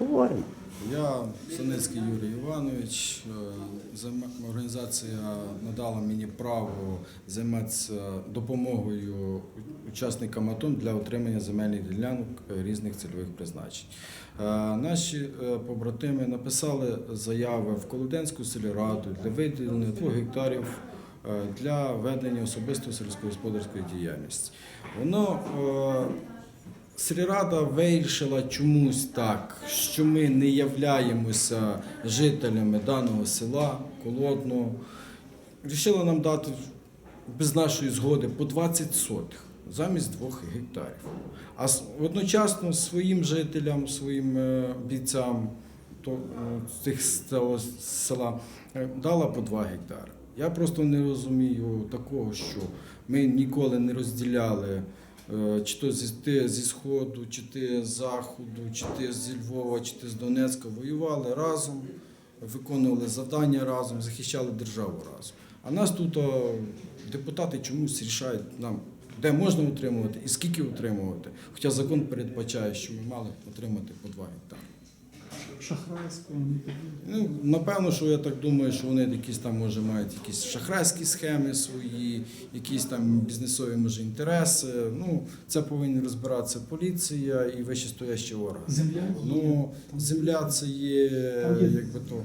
Говоримо. Я Санецький Юрій Іванович. Е, Організація надала мені право займатися допомогою учасникам АТО для отримання земельних ділянок е, різних цільових призначень. Е, Наші побратими написали заяви в Колоденську сільраду для виділення 2 гектарів для ведення особистої сільськогосподарської діяльності. Воно Сільрада вирішила чомусь так, що ми не являємося жителями даного села Колодного. Рішила нам дати без нашої згоди по 20 сотих замість двох гектарів. А одночасно своїм жителям, своїм е, бійцям то, е, сел- села е, дала по 2 гектари. Я просто не розумію такого, що ми ніколи не розділяли. Е, Чи то зі, ти зі Сходу, чи ти з Заходу, чи ти зі Львова, чи ти з Донецька воювали разом, виконували завдання разом, захищали державу разом. А нас тут о, депутати чомусь рішають нам, де можна утримувати і скільки утримувати. Хоча закон передбачає, що ми мали отримати по два гектари. Піде. Ну, напевно, що я так думаю, що вони якісь там може мають якісь шахрайські схеми свої, якісь там бізнесові може інтереси. Ну, це повинні розбиратися поліція і вищестоящі органи. Земля? Ну, земля це є є- якби то.